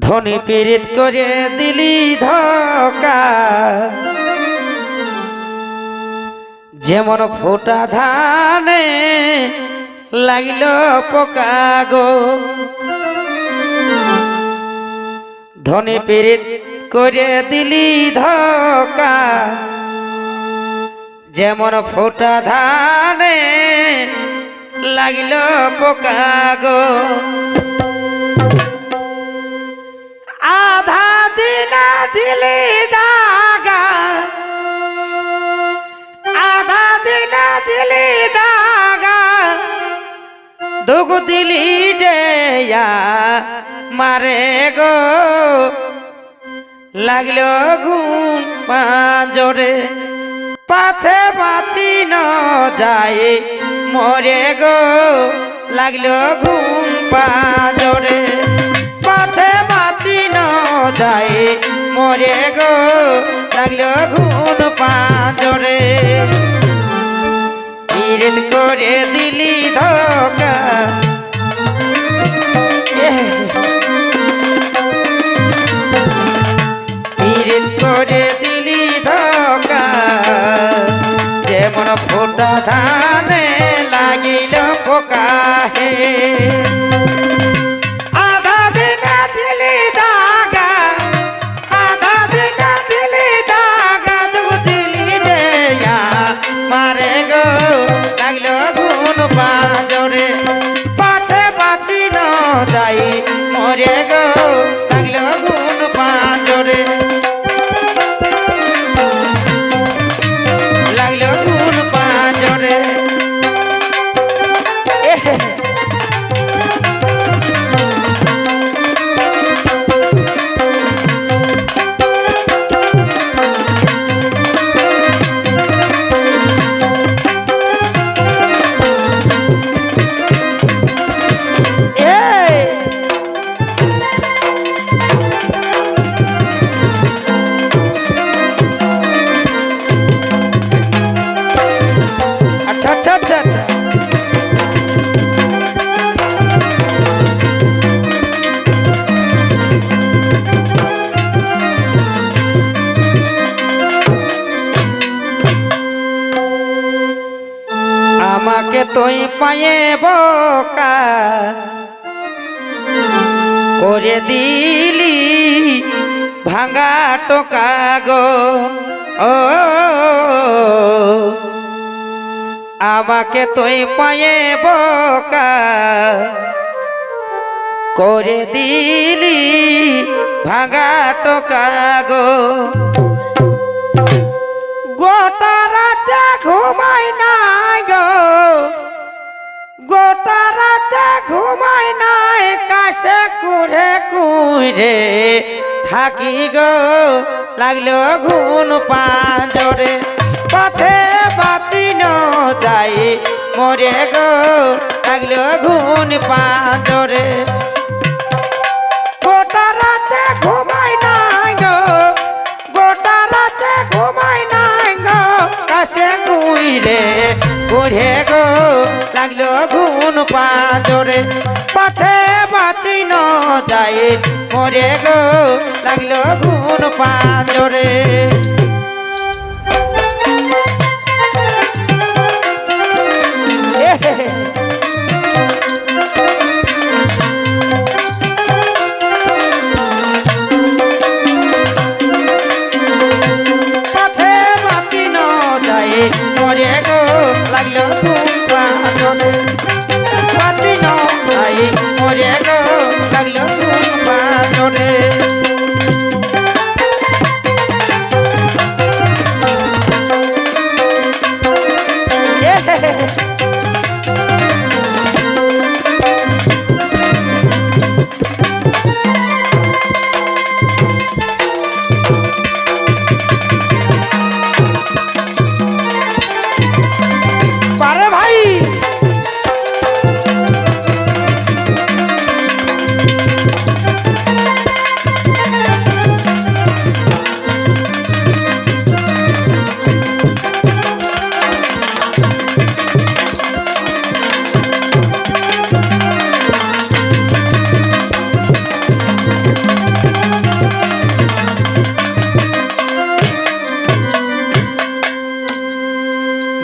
ধনী পীড়িত করে দিলি ধকা। যেমন ফোটা ধানে লাগিল পোকা গো। ধনী পীড়িত করে দিলি ধকা। যেমন ফোটা ধানে লাগিল পোকা গো। দিনা দিলি দাগা। আধা দিনা দিলি দাগা। দুঃখ দিলি যে মারে গো। লাগল ঘুম পাঁজরে। পাছে বাঁচি ন যায় মরে গো। লাগল ঘুম পাঁজরে। ন যায় মরে গো, লাগল ঘুম পাঁজরে। পীড়িত করে দিলি ধোকা। করে দিলি ধোকা। যেমন ফোটা ধানে পায়ে বকা করে দিলি ভাঙা টোকা গো। ও, আমাকে তুই পায়ে বকা করে দিলি ভাঙা টোকা গো। গোটা রাতে ঘুমাই নাই কুড়ে কুড়ে থাকি গো, লাগল ঘুন পাঁজরে। পাছে বাঁচি ন যাই, মরে গো, লাগল ঘুন পাঁজরে। ঘুমাই গো ঘুমাই লাগল ঘুন পাঁজরে। পাছে বাঁচি ন যায়। মরে গো লাগল ঘুন পাঁজরে। পাছে বাঁচি ন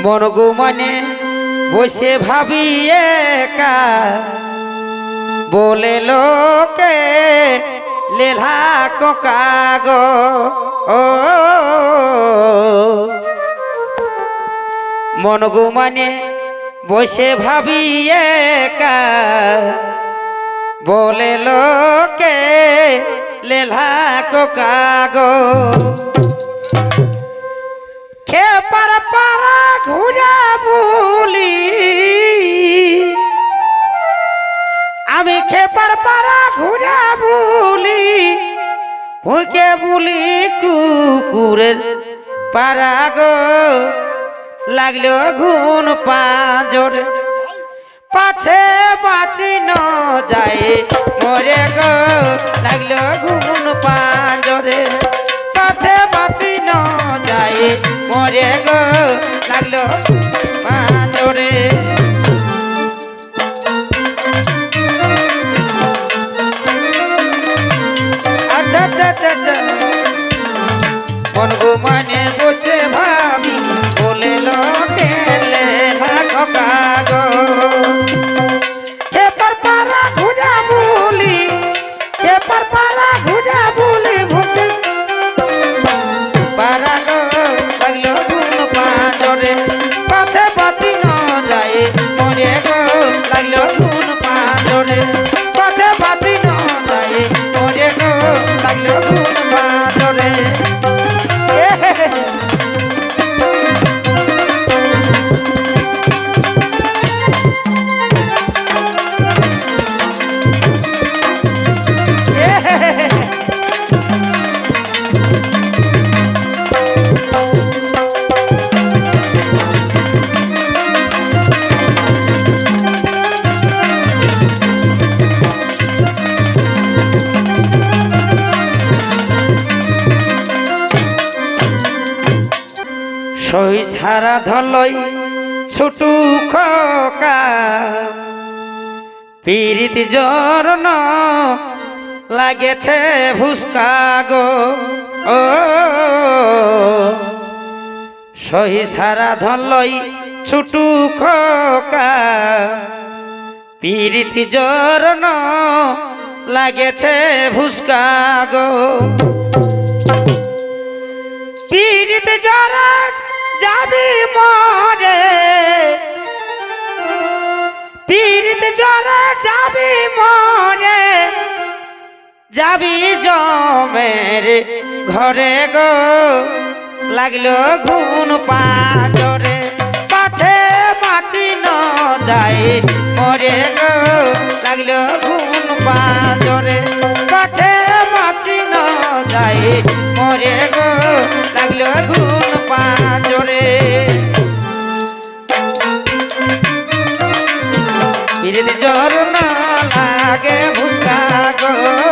মন গুমানে বসে ভাবি একা। বলে লোকে, লেলা কাগো ও। মন গুমানে বসে ভাবি একা। বলে লোকে, লেলা কাগো খেপার পারা ঘুরা বলি আমি খেপার পারা ঘুরা বলি ভুকে বলি কুকুরের পারা গো। লাগল ঘুন পাঁজরে। পাছে বাঁচি ন যায় মরে গো। লাগল ঘুন পাঁজরে। মরে গো, লাগল পাঁজরে আচ্ছা আচ্ছা আচ্ছা আচ্ছা। মন গো মানে বসে ভাবি, বলে লোকেলে রাখো কাগো হে পার ঘুরা বলি, হে পারা পারা সারা ধলই ছোটু খকা। পীড়িত জরন লাগেছে ভুসকা গো। ও সহি সারা ধলই ছোটু খকা। পীড়িত জরন লাগেছে ভুসকা গো। যাবি মরে। পীড়িত জলে যাবি মরে। যাবি জমের ঘরে গো। লাগল ঘুন পাঁচরে যদি জ্বর না লাগে ভুসা গো।